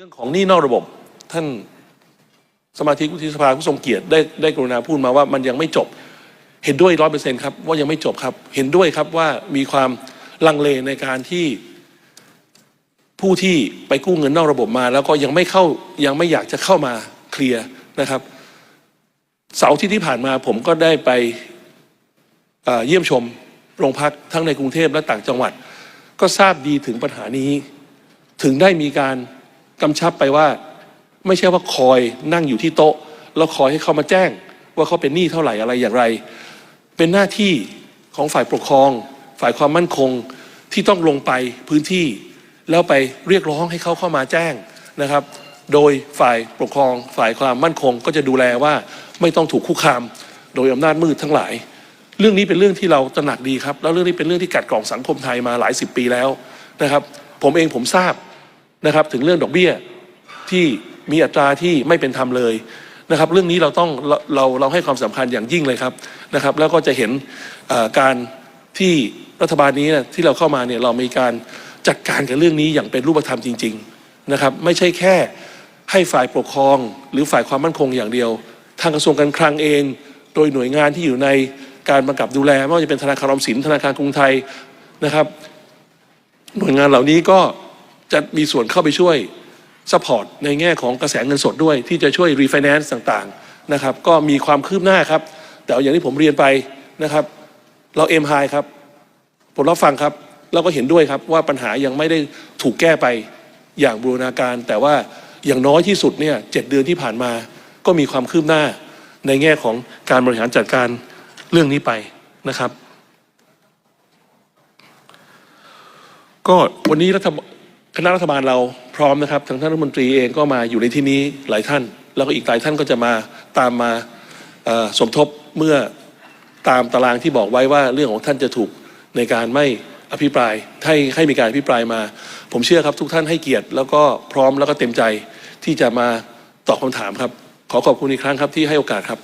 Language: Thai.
รื่องของหนี้นอกระบบท่านสมาชิกวุฒิสภาผู้ทรงเกียรติได้ได้กรุณาพูดมาว่ามันยังไม่จบเห็นด้วยร้อยเปอร์เซ็นครับว่ายังไม่จบครับ เห็นด้วยครับว่ามีความลังเลในการที่ผู้ที่ไปกู้เงินนอกระบบมา แล้วก็ยังไม่เข้ายังไม่อยากจะเข้ามาเคลียร์นะครับ เสาร์ที่ที่ผ่านมาผมก็ได้ไปเยี่ยมชมโรงพักทั้งในกรุงเทพและต่างจังหวัด ก็ทราบดีถึงปัญหานี้ ถึงได้มีการ กำชับไปว่า ไม่ใช่ว่าคอยนั่งอยู่ที่โต๊ะ แล้วคอยให้เขามาแจ้ง ว่าเขาเป็นหนี้เท่าไหร่อะไรอย่างไร เป็นหน้าที่ของฝ่ายปกครอง ฝ่ายความมั่นคงที่ต้องลงไปพื้นที่ แล้วไปเรียกร้องให้เขาเข้ามาแจ้งนะครับ โดยฝ่ายปกครอง ฝ่ายความมั่นคง ก็จะดูแลว่าไม่ต้องถูกคุกคาม โดยอำนาจมืดทั้งหลาย เรื่องนี้เป็นเรื่องที่เราตระหนักดีครับ แล้วเรื่องนี้เป็นเรื่องที่กัดกร่องสังคมไทยมาหลายสิบปีแล้วนะครับ ผมเองผมทราบ นะครับ ถึงเรื่องดอกเบี้ยที่มีอัตราที่ไม่เป็นธรรมเลยนะครับ เรื่องนี้เราต้องเราเราเราให้ความสำคัญอย่างยิ่งเลยครับนะครับ แล้วก็จะเห็นการที่รัฐบาลนี้นะที่เราเข้ามาเนี่ยเรามีการจัดการกับเรื่องนี้อย่างเป็นรูปธรรมจริง ๆนะครับ ไม่ใช่แค่ให้ฝ่ายปกครอง หรือฝ่ายความมั่นคงอย่างเดียว ทางกระทรวงการคลังเอง โดยหน่วยงานที่อยู่ในการกำกับดูแลไม่ว่าจะเป็นธนาคารออมสินธนาคารกรุงไทยนะครับ หน่วยงานเหล่านี้ก็ จะมีส่วนเข้าไปช่วยสปอร์ตในแง่ของกระแสเงินสดด้วย ที่จะช่วยรีไฟแนนซ์ต่างๆนะครับก็มีความคืบหน้าครับ แต่อย่างที่ผมเรียนไปนะครับ เราเอ็มไฮครับผมรับฟังครับเราก็เห็นด้วยครับว่าปัญหายังไม่ได้ถูกแก้ไปอย่างบูรณาการ แต่ว่าอย่างน้อยที่สุดเนี่ยเจ็ดเดือนที่ผ่านมา ก็มีความคืบหน้าในแง่ของการบริหารจัดการเรื่องนี้ไปนะครับ ก็วันนี้รัฐบ คณะรัฐบาลเราพร้อมนะครับทางท่านรัฐมนตรีเองก็มาอยู่ในที่นี้หลายท่าน แล้วก็อีกหลายท่านก็จะมาตามมาสมทบเมื่อตามตารางที่บอกไว้ว่าเรื่องของท่านจะถูกในการไม่อภิปรายให้ให้มีการอภิปรายมา ผมเชื่อครับทุกท่านให้เกียรติ แล้วก็พร้อมแล้วก็เต็มใจที่จะมาตอบคำถามครับ ขอขอบคุณอีกครั้งครับที่ให้โอกาสครับ